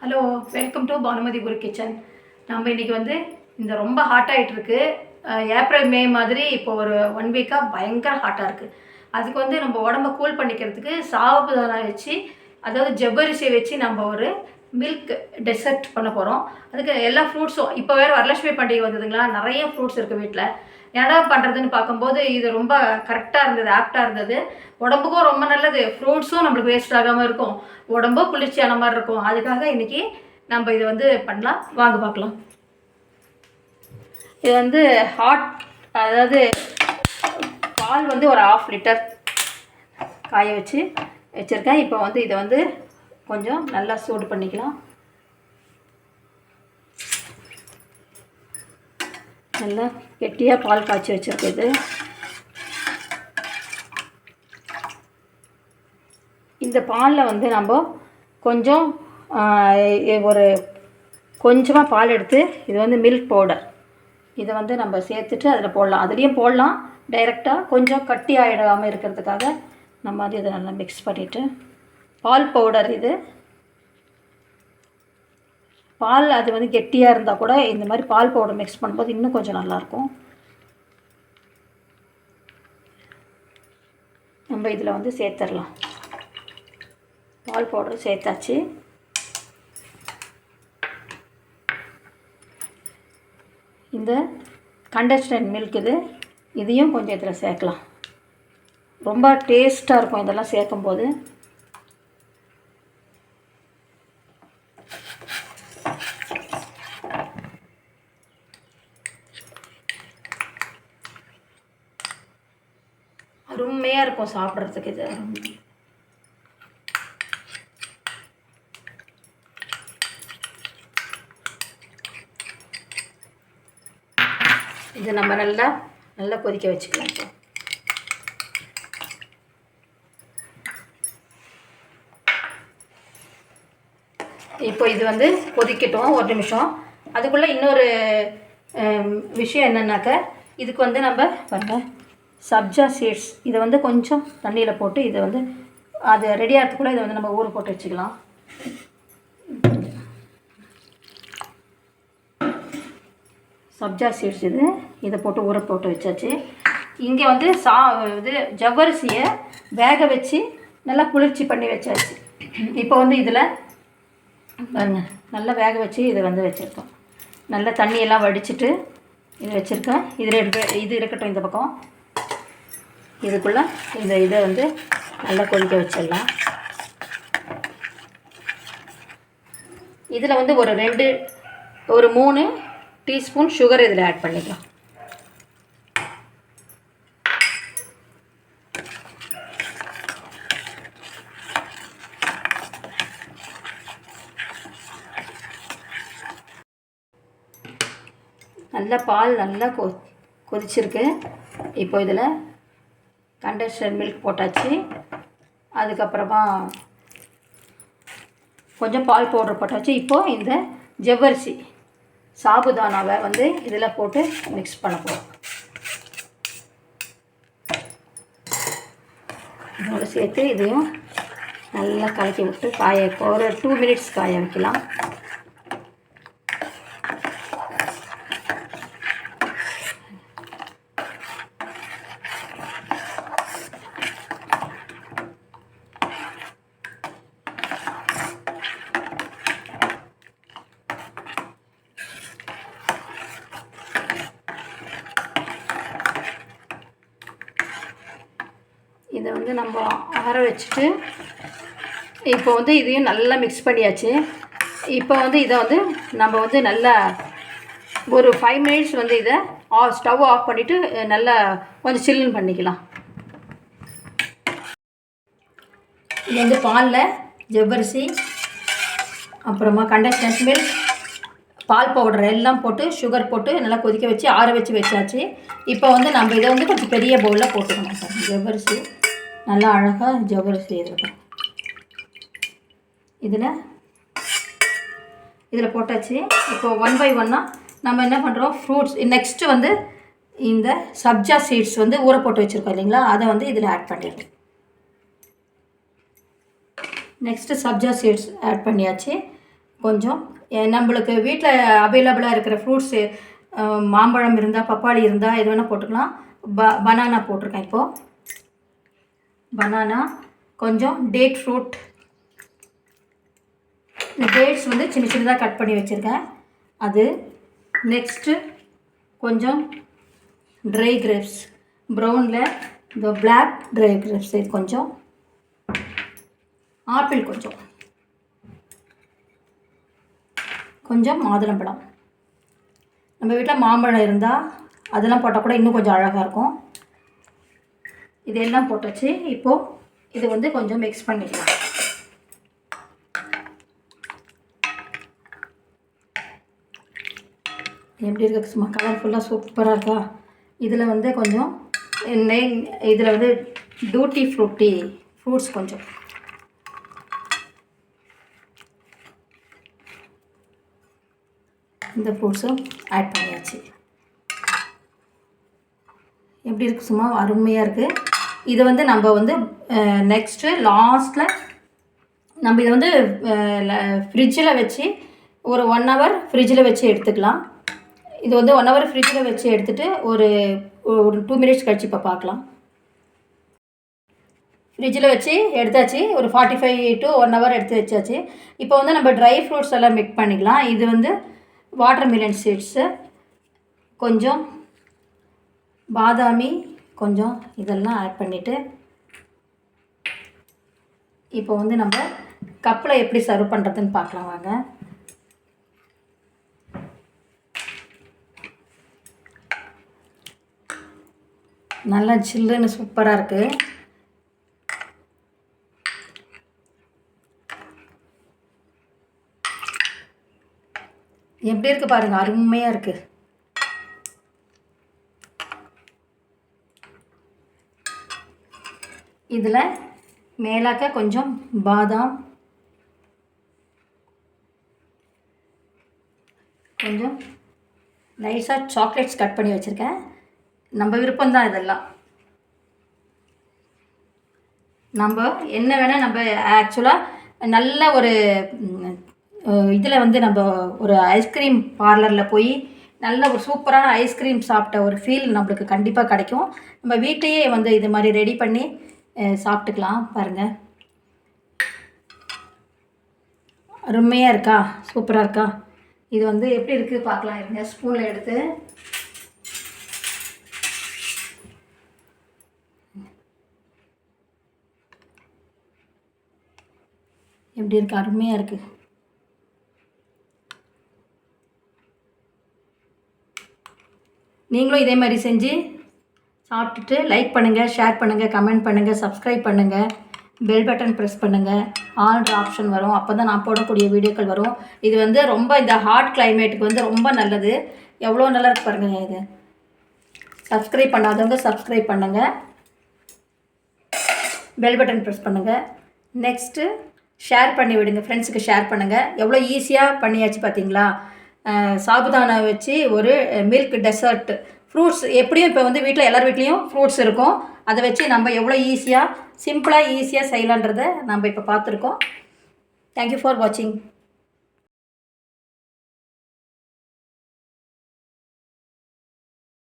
Hello welcome to Banumathipuri kitchen நம்ம இன்றைக்கி வந்து இந்த ரொம்ப ஹாட் ஆகிட்டுருக்கு ஏப்ரல் மே மாதிரி இப்போ ஒரு ஒன் வீக்காக பயங்கர ஹாட்டாக இருக்குது அதுக்கு வந்து நம்ம உடம்ப கூல் பண்ணிக்கிறதுக்கு சாவுதானா வச்சு அதாவது ஜவ்வரிசியை வச்சு நம்ம ஒரு மில்க் டெசர்ட் பண்ண போகிறோம் அதுக்கு எல்லா ஃப்ரூட்ஸும் இப்போ வேறு வரலட்சுமி பண்டிகை வந்ததுங்களா? நிறைய ஃப்ரூட்ஸ் இருக்குது வீட்டில் என்னடா பண்ணுறதுன்னு பார்க்கும்போது இது ரொம்ப கரெக்டாக இருந்தது ஆப்டாக இருந்தது. உடம்புக்கும் ரொம்ப நல்லது. ஃப்ரூட்ஸும் நம்மளுக்கு வேஸ்ட் ஆகாமல் இருக்கும். உடம்பும் குளிர்ச்சியான மாதிரி இருக்கும். அதுக்காக இன்றைக்கி நம்ம இது வந்து பண்ணலாம். வாங்க பார்க்கலாம். இது வந்து ஹாட் அதாவது பால் வந்து ஒரு ஆஃப் லிட்டர் காய வச்சு வச்சுருக்கேன். இப்போ வந்து இதை வந்து கொஞ்சம் நல்லா சூடு பண்ணிக்கலாம். நல்லா கெட்டியாக பால் காய்ச்சி வச்சுருக்குது. இந்த பாலில் வந்து நம்ம கொஞ்சம் ஒரு கொஞ்சமாக பால் எடுத்து இது வந்து மில்க் பவுடர் இதை வந்து நம்ம சேர்த்துட்டு அதில் போடலாம். அதுலேயும் போடலாம். டைரெக்டாக கொஞ்சம் கட்டி ஆகிடாமல் இருக்கிறதுக்காக நம்ம வந்து இதை நல்லா மிக்ஸ் பண்ணிவிட்டு பால் பவுடர் இது பால் அது வந்து கெட்டியாக இருந்தால் கூட இந்த மாதிரி பால் பவுடர் மிக்ஸ் பண்ணும்போது இன்னும் கொஞ்சம் நல்லாயிருக்கும். நம்ம இதில் வந்து சேர்த்துடலாம் பால் பவுடர் சேர்த்தாச்சு. இந்த கண்டஸ்டன்ட் மில்க் இது இதையும் கொஞ்சம் இதில் சேர்க்கலாம். ரொம்ப டேஸ்ட்டாக இருக்கும் இதெல்லாம் சேர்க்கும்போது. அருமையாக இருக்கும் சாப்பிட்றதுக்கு இது. இதை இது நம்ம நல்லா நல்லா கொதிக்க வச்சுக்கலாம் இப்போ. இப்போ இது வந்து கொதிக்கட்டும் ஒரு நிமிஷம். அதுக்குள்ளே இன்னொரு விஷயம் என்னென்னாக்க இதுக்கு வந்து நம்ம பாருங்க. சப்ஜா சீட்ஸ். இதை வந்து கொஞ்சம் தண்ணியில் போட்டு இதை வந்து அது ரெடி ஆகிறதுக்குள்ளே இதை வந்து நம்ம ஊற போட்டு வச்சுக்கலாம். சப்ஜா சீட்ஸ் இது. இதை போட்டு ஊற போட்டு வச்சாச்சு. இங்கே வந்து சா இது ஜவ்வரிசியை வேக வச்சு நல்லா குளிர்ச்சி பண்ணி வச்சாச்சு. இப்போ வந்து இதில் பாருங்க நல்லா வேக வச்சு இதை வந்து வச்சுருக்கோம். நல்லா தண்ணியெல்லாம் வடிச்சிட்டு இது வச்சுருக்கேன். இதில் இருக்க இது இருக்கட்டும் இந்த பக்கம். இதுக்குள்ளே இந்த இதை வந்து நல்லா கொதிக்க வச்சிடலாம். இதில் வந்து ஒரு ரெண்டு ஒரு மூணு டீஸ்பூன் சுகர் இதில் ஆட் பண்ணிக்கலாம். நல்லா பால் நல்லா கொ கொதிச்சிருக்கு. இப்போ இதில் கண்டன்ஸ்டு மில்க் போட்டாச்சு. அதுக்கப்புறமா கொஞ்சம் பால் பவுடர் போட்டாச்சு. இப்போது இந்த ஜவ்வரிசி சாபுதானாவை வந்து இதில் போட்டு மிக்ஸ் பண்ண போகிறோம் இதோடு சேர்த்து இதையும் நல்லா கலக்கி விட்டு காய ஒரு டூ மினிட்ஸ் காய வைக்கலாம். இதை வந்து நம்ம ஆற வச்சுட்டு இப்போ வந்து இதையும் நல்லா மிக்ஸ் பண்ணியாச்சு. இப்போ வந்து இதை வந்து நம்ம வந்து நல்லா ஒரு ஃபைவ் மினிட்ஸ் வந்து இதை ஆஃப் ஸ்டவ் ஆஃப் பண்ணிவிட்டு நல்லா கொஞ்சம் சில்லுன்னு பண்ணிக்கலாம். இது வந்து பாலில் ஜவ்வரிசி அப்புறமா கண்டக்டன்ஸ் மில்க் பால் பவுடர் எல்லாம் போட்டு சுகர் போட்டு நல்லா கொதிக்க வச்சு ஆற வச்சு வச்சாச்சு. இப்போ வந்து நம்ம இதை வந்து கொஞ்சம் பெரிய பவுலில் போட்டுக்கணும். சார் ஜவ்வரிசி நல்லா அழகாக ஜவ்வரிசி செய்திருக்கோம் இதில் இதில் போட்டாச்சு. இப்போது ஒன் பை ஒன்னாக நம்ம என்ன பண்ணுறோம் ஃப்ரூட்ஸ் நெக்ஸ்ட்டு வந்து இந்த சப்ஜா சீட்ஸ் வந்து ஊற போட்டு வச்சுருக்கோம் இல்லைங்களா? அதை வந்து இதில் ஆட் பண்ணிடுறோம் நெக்ஸ்ட்டு சப்ஜா சீட்ஸ் ஆட் பண்ணியாச்சு. கொஞ்சம் நம்மளுக்கு வீட்டில் அவைலபிளாக இருக்கிற ஃப்ரூட்ஸு மாம்பழம் இருந்தால் பப்பாளி இருந்தால் எது வேணால் போட்டுக்கலாம். ப பனானா போட்டிருக்கேன் இப்போது பனானா கொஞ்சம் டேட் ஃப்ரூட் இந்த டேட்ஸ் வந்து சின்ன சின்னதாக கட் பண்ணி வச்சுருக்கேன். அது நெக்ஸ்ட்டு கொஞ்சம் ட்ரை கிரேப்ஸ் ப்ரௌனில் இந்த பிளாக் ட்ரை கிரேப்ஸ் இது கொஞ்சம். ஆப்பிள் கொஞ்சம். கொஞ்சம் மாதுளம்பழம் நம்ம வீட்டில் மாம்பழம் இருந்தால் அதெல்லாம் போட்டால் கூட இன்னும் கொஞ்சம் அழகாக இருக்கும். இதெல்லாம் போட்டாச்சு. இப்போது இது வந்து கொஞ்சம் மிக்ஸ் பண்ணிக்கலாம். எப்படி இருக்கு? சும்மா கலர்ஃபுல்லாக சூப்பராக இருக்கா? இதில் வந்து கொஞ்சம் நெய் இதில் வந்து டூட்டி ஃப்ரூட்டி ஃப்ரூட்ஸ் கொஞ்சம். இந்த ஃப்ரூட்ஸும் ஆட் பண்ணியாச்சு. எப்படி இருக்குது சும்மா அருமையாக இருக்குது இதை வந்து நம்ம வந்து நெக்ஸ்ட்டு லாஸ்ட்டில் நம்ம இதை வந்து ஃப்ரிட்ஜில் வச்சு ஒரு ஒன் ஹவர் ஃப்ரிட்ஜில் வச்சு எடுத்துக்கலாம். இது வந்து ஒன் ஹவர் ஃப்ரிட்ஜில் வச்சு எடுத்துகிட்டு ஒரு ஒரு டூ மினிட்ஸ் கழிச்சு இப்போ பார்க்கலாம் ஃப்ரிட்ஜில் வச்சு எடுத்தாச்சு ஒரு forty five to one hour எடுத்து வச்சாச்சு. இப்போ வந்து நம்ம ட்ரை ஃப்ரூட்ஸ் எல்லாம் மிக்ஸ் பண்ணிக்கலாம். இது வந்து வாட்டர் மிலன் சீட்ஸு கொஞ்சம் பாதாமி கொஞ்சம் இதெல்லாம் ஆட் பண்ணிவிட்டு இப்போ வந்து நம்ம கப்பில் எப்படி சர்வ் பண்ணுறதுன்னு பார்க்கலாம் வாங்க. நல்லா சில்லுன்னு சூப்பராக இருக்குது எப்படி இருக்குது பாருங்கள் அருமையாக இருக்குது இதில் மேலாக்க கொஞ்சம் பாதாம். கொஞ்சம் நைஸாக சாக்லேட்ஸ் கட் பண்ணி வச்சுருக்கேன். நம்ம விருப்பம்தான் இதெல்லாம். நம்ம என்ன வேணால் நம்ம ஆக்சுவலாக நல்ல ஒரு இதில் வந்து நம்ம ஒரு ஐஸ்கிரீம் பார்லரில் போய் நல்ல ஒரு சூப்பரான ஐஸ்கிரீம் சாப்பிட்ட ஒரு ஃபீல் நம்மளுக்கு கண்டிப்பாக கிடைக்கும். நம்ம வீட்டையே வந்து இது மாதிரி ரெடி பண்ணி சாப்பிட்டுக்கலாம் பாருங்கள் அருமையாக இருக்கா? சூப்பராக இருக்கா? இது வந்து எப்படி இருக்குது பார்க்கலாம். இருங்க ஸ்பூனில் எடுத்து. எப்படி இருக்கு? அருமையாக இருக்குது நீங்களும் இதே மாதிரி செஞ்சு சாப்பிட்டுட்டு லைக் பண்ணுங்கள் ஷேர் பண்ணுங்கள் கமெண்ட் பண்ணுங்கள் சப்ஸ்கிரைப் பண்ணுங்கள் பெல் பட்டன் ப்ரெஸ் பண்ணுங்கள் ஆல் ஆப்ஷன் வரும். அப்போ தான் நான் போடக்கூடிய வீடியோக்கள் வரும். இது வந்து ரொம்ப இந்த ஹாட் கிளைமேட்டுக்கு வந்து ரொம்ப நல்லது. எவ்வளோ நல்லா இருக்கு பாருங்க இது. சப்ஸ்கிரைப் பண்ணாதவங்க சப்ஸ்கிரைப் பண்ணுங்கள் பெல் பட்டன் ப்ரெஸ் பண்ணுங்கள் நெக்ஸ்ட்டு ஷேர் பண்ணி விடுங்க. ஃப்ரெண்ட்ஸுக்கு ஷேர் பண்ணுங்கள் எவ்வளோ ஈஸியாக பண்ணியாச்சு பார்த்தீங்களா சாபுதானா வச்சு ஒரு மில்க் டெசர்ட் ஃப்ரூட்ஸ் எப்படியும் இப்போ வந்து வீட்டில் எல்லார் வீட்லேயும் ஃப்ரூட்ஸ் இருக்கும். அதை வச்சு நம்ம எவ்வளோ ஈஸியாக சிம்பிளாக ஈஸியாக செய்யலான்றதை நம்ம இப்போ பார்த்துருக்கோம். தேங்க்யூ ஃபார் வாட்சிங்